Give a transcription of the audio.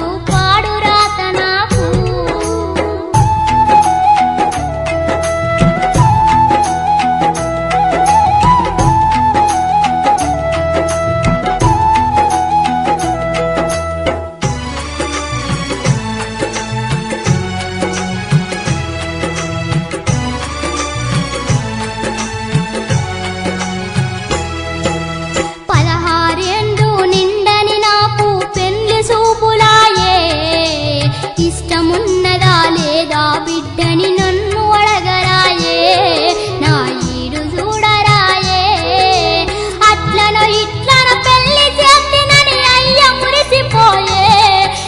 lupa ఉన్నదా లేదా బిడ్డని